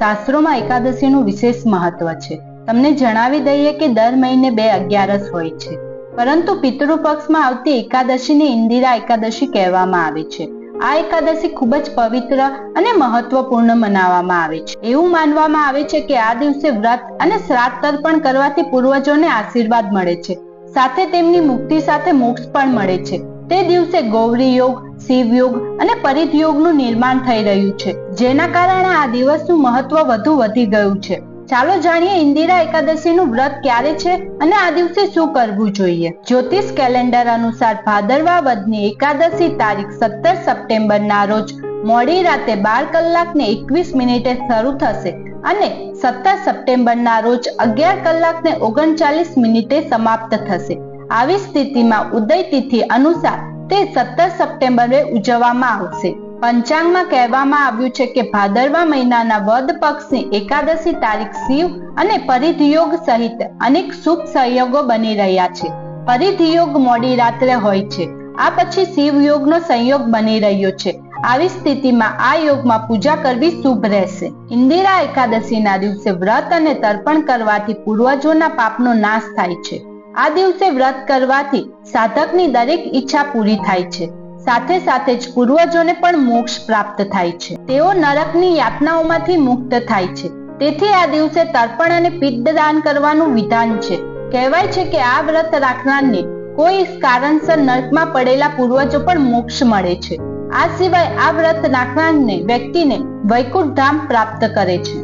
શાસ્ત્રોમાં એકાદશીનું વિશેષ મહત્વ છે. તમને જણાવી દઈએ કે દર મહિને બે અગિયારસ હોય છે. પરંતુ પિતૃ આવતી એકાદશીને ઇન્દિરા એકાદશી કહેવામાં આવે છે. આ એકાદશી ખૂબ જ પવિત્ર અને મહત્વપૂર્ણ મનાવવામાં આવે છે. એવું માનવામાં આવે છે કે આ દિવસે વ્રત અને શ્રાદ્ધ તર્પણ કરવાથી પૂર્વજોને આશીર્વાદ મળે છે. સાથે તેમની મુક્તિ સાથે મોક્ષ પણ મળે છે. તે દિવસે ગૌરી યોગ, શિવ યોગ અને પરિધ યોગનું નિર્માણ થઈ રહ્યું છે. જેના કારણે આ દિવસનું મહત્વ વધુ વધી ગયું છે. ચાલો જાણીએ ઇન્દિરા એકાદશીનું વ્રત ક્યારે છે અને આ દિવસે શું કરવું જોઈએ. જ્યોતિષ કેલેન્ડર અનુસાર ભાદરવા વધની એકાદશી તારીખ સત્તર સપ્ટેમ્બરના રોજ મોડી રાતે બાર કલાક ને એકવીસ મિનિટે શરૂ થશે અને સત્તર સપ્ટેમ્બરના રોજ અગિયાર કલાક ને ઓગણચાલીસ મિનિટે સમાપ્ત થશે. આવી સ્થિતિમાં ઉદય તિથિ અનુસાર તે સત્તર સપ્ટેમ્બરે ઉજવવામાં આવશે. પંચાંગમાં કહેવામાં આવ્યું છે કે ભાદરવા મહિનાના વદ પક્ષની એકાદશી તારીખ શિવ અને પરિધિયોગ સહિત અનેક શુભ સહયોગો બની રહ્યા છે. પરિધિયોગ મોડી રાત્રે હોય છે. આ પછી શિવ યોગનો સંયોગ બની રહ્યો છે. આવી સ્થિતિમાં આ યોગમાં પૂજા કરવી શુભ રહેશે. ઇન્દિરા એકાદશીના દિવસે વ્રત અને તર્પણ કરવાથી પૂર્વજોના પાપનો નાશ થાય છે. આ દિવસે વ્રત કરવાથી સાધકની દરેક ઈચ્છા પૂરી થાય છે. સાથે સાથે જ પૂર્વજોને પણ મોક્ષ પ્રાપ્ત થાય છે. તેઓ નરકની યાતનાઓમાંથી મુક્ત થાય છે. તેથી આ દિવસે તર્પણ અને પિત્તદાન કરવાનું વિધાન છે. કહેવાય છે કે આ વ્રત રાખનારને કોઈ કારણસર નરકમાં પડેલા પૂર્વજો પણ મોક્ષ મળે છે. આ સિવાય આ વ્રત રાખનારને વ્યક્તિને વૈકુંઠ ધામ પ્રાપ્ત કરે છે.